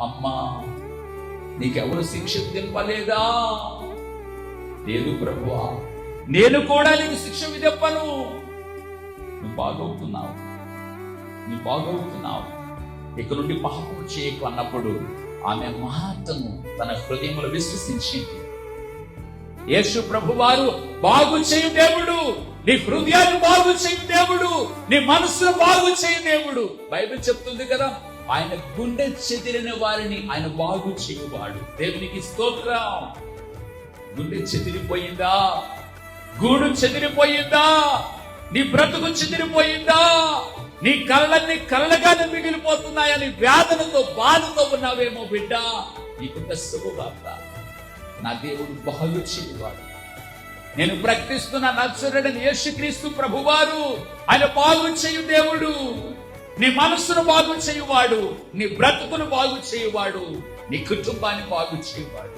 అమ్మా నీకెవరు శిక్ష దింపలేదా లేదు ప్రభువా నేను కూడా నీకు శిక్ష విదెప్పను నువ్వు బాగవుతున్నావు. నువ్వు బాగవుతున్నావు. ఇక నుండి పాపం చేయకు అన్నప్పుడు ఆమె మాటను తన హృదయంలో విశ్వసించింది. యేసు ప్రభు వారు బాగు చేయు దేవుడు. నీ హృదయాన్ని బాగు చేయు దేవుడు. నీ మనసును బాగు చేయు దేవుడు. బైబిల్ చెప్తుంది కదా ఆయన గుండె చెదిరిన వారిని ఆయన బాగు చేయువాడు. దేవునికి స్తోత్రం. గుండె చెదిరిపోయిందా? గూడు చెదిరిపోయిందా? నీ బ్రతుకు చెదిరిపోయిందా? నీ కళ్ళన్ని కళ్ళగానే మిగిలిపోతున్నాయని వ్యాధులతో బాధతో ఉన్నావేమో బిడ్డ. నీకు శుభవార్త నా దేవుడు బాగు చేయువాడు. నేను ప్రకటిస్తున్న నచ్చరుడని యేసుక్రీస్తు ప్రభువారు ఆయన బాగు చేయు దేవుడు. నీ మనస్సును బాగు చేయువాడు నీ బ్రతుకును బాగు చేయువాడు నీ కుటుంబాన్ని బాగు చేయువాడు.